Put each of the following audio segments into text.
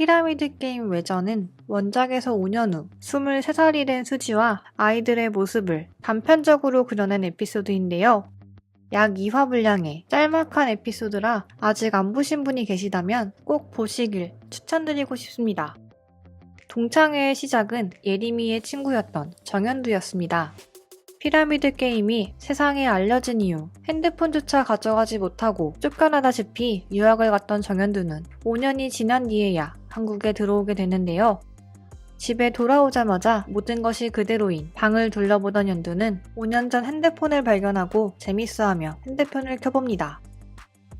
피라미드 게임 외전은 원작에서 5년 후 23살이 된 수지와 아이들의 모습을 단편적으로 그려낸 에피소드인데요. 약 2화 분량의 짤막한 에피소드라 아직 안 보신 분이 계시다면 꼭 보시길 추천드리고 싶습니다. 동창회의 시작은 예림이의 친구였던 정현두였습니다. 피라미드 게임이 세상에 알려진 이후 핸드폰조차 가져가지 못하고 쫓겨나다시피 유학을 갔던 정현두는 5년이 지난 뒤에야 한국에 들어오게 되는데요. 집에 돌아오자마자 모든 것이 그대로인 방을 둘러보던 연두는 5년 전 핸드폰을 발견하고 재밌어하며 핸드폰을 켜봅니다.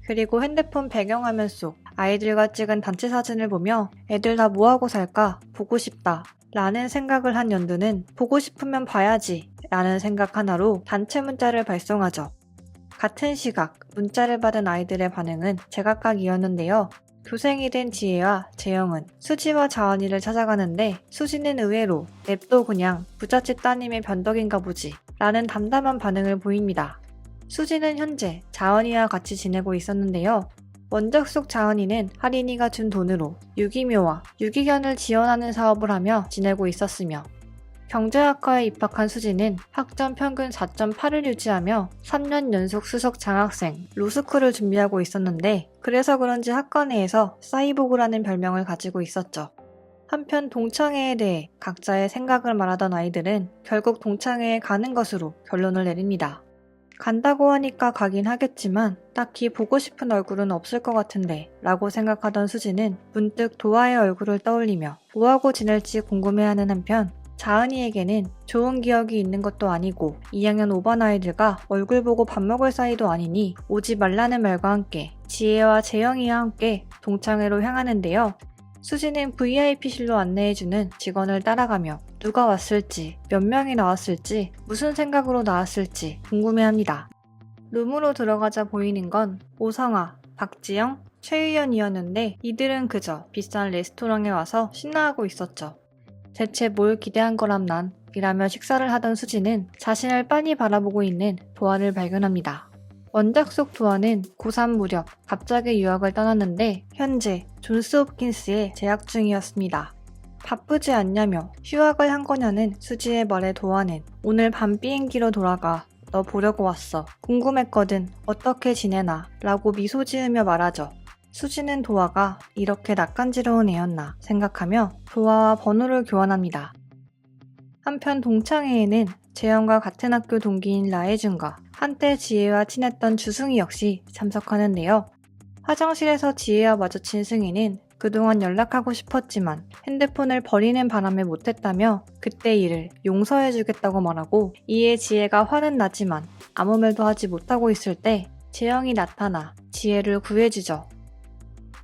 그리고 핸드폰 배경화면 속 아이들과 찍은 단체 사진을 보며 애들 다 뭐하고 살까? 보고 싶다. 라는 생각을 한 연두는 보고 싶으면 봐야지. 라는 생각 하나로 단체 문자를 발송하죠. 같은 시각 문자를 받은 아이들의 반응은 제각각이었는데요. 교생이 된 지혜와 재영은 수지와 자원이를 찾아가는데 수지는 의외로 냅도 그냥 부잣집 따님의 변덕인가 보지 라는 담담한 반응을 보입니다. 수지는 현재 자원이와 같이 지내고 있었는데요. 원작 속 자원이는 할인이가 준 돈으로 유기묘와 유기견을 지원하는 사업을 하며 지내고 있었으며 경제학과에 입학한 수지는 학점 평균 4.8을 유지하며 3년 연속 수석 장학생 로스쿨을 준비하고 있었는데 그래서 그런지 학과 내에서 사이보그라는 별명을 가지고 있었죠. 한편 동창회에 대해 각자의 생각을 말하던 아이들은 결국 동창회에 가는 것으로 결론을 내립니다. 간다고 하니까 가긴 하겠지만 딱히 보고 싶은 얼굴은 없을 것 같은데 라고 생각하던 수지는 문득 도아의 얼굴을 떠올리며 뭐하고 지낼지 궁금해하는 한편 자은이에게는 좋은 기억이 있는 것도 아니고 2학년 5반 아이들과 얼굴 보고 밥 먹을 사이도 아니니 오지 말라는 말과 함께 지혜와 재영이와 함께 동창회로 향하는데요. 수지는 VIP실로 안내해주는 직원을 따라가며 누가 왔을지, 몇 명이 나왔을지, 무슨 생각으로 나왔을지 궁금해합니다. 룸으로 들어가자 보이는 건 오성아, 박지영, 최유연이었는데 이들은 그저 비싼 레스토랑에 와서 신나하고 있었죠. 대체 뭘 기대한 거람 난 이라며 식사를 하던 수지는 자신을 빤히 바라보고 있는 도아를 발견합니다. 원작 속 도아는 고3 무렵 갑자기 유학을 떠났는데 현재 존스 홉킨스에 재학 중이었습니다. 바쁘지 않냐며 휴학을 한 거냐는 수지의 말에 도아는 오늘 밤 비행기로 돌아가 너 보려고 왔어. 궁금했거든. 어떻게 지내나? 라고 미소 지으며 말하죠. 수지는 도아가 이렇게 낯간지러운 애였나 생각하며 도아와 번호를 교환합니다. 한편 동창회에는 재영과 같은 학교 동기인 라혜준과 한때 지혜와 친했던 주승희 역시 참석하는데요. 화장실에서 지혜와 마주친 승희는 그동안 연락하고 싶었지만 핸드폰을 버리는 바람에 못했다며 그때 일을 용서해주겠다고 말하고 이에 지혜가 화는 나지만 아무 말도 하지 못하고 있을 때 재영이 나타나 지혜를 구해주죠.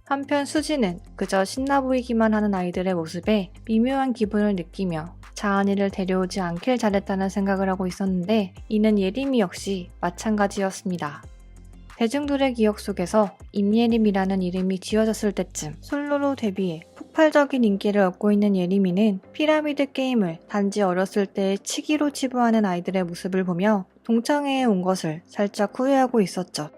한편 수지는 그저 신나 보이기만 하는 아이들의 모습에 미묘한 기분을 느끼며 자은이를 데려오지 않길 잘했다는 생각을 하고 있었는데 이는 예림이 역시 마찬가지였습니다. 대중들의 기억 속에서 임예림이라는 이름이 지어졌을 때쯤 솔로로 데뷔해 폭발적인 인기를 얻고 있는 예림이는 피라미드 게임을 단지 어렸을 때 치기로 치부하는 아이들의 모습을 보며 동창회에 온 것을 살짝 후회하고 있었죠.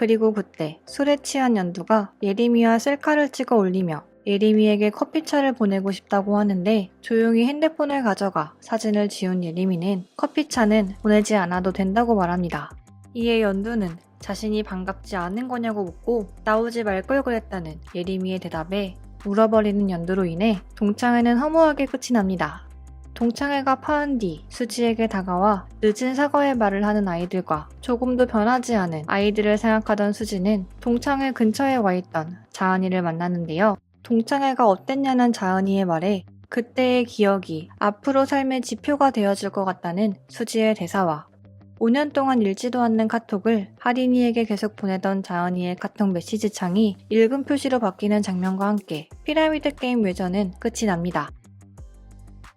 그리고 그때 술에 취한 연두가 예림이와 셀카를 찍어 올리며 예림이에게 커피차를 보내고 싶다고 하는데 조용히 핸드폰을 가져가 사진을 지운 예림이는 커피차는 보내지 않아도 된다고 말합니다. 이에 연두는 자신이 반갑지 않은 거냐고 묻고 나오지 말 걸 그랬다는 예림이의 대답에 울어버리는 연두로 인해 동창회는 허무하게 끝이 납니다. 동창회가 파한 뒤 수지에게 다가와 늦은 사과의 말을 하는 아이들과 조금도 변하지 않은 아이들을 생각하던 수지는 동창회 근처에 와 있던 자은이를 만나는데요. 동창회가 어땠냐는 자은이의 말에 그때의 기억이 앞으로 삶의 지표가 되어줄 것 같다는 수지의 대사와 5년 동안 읽지도 않는 카톡을 하린이에게 계속 보내던 자은이의 카톡 메시지 창이 읽음 표시로 바뀌는 장면과 함께 피라미드 게임 외전은 끝이 납니다.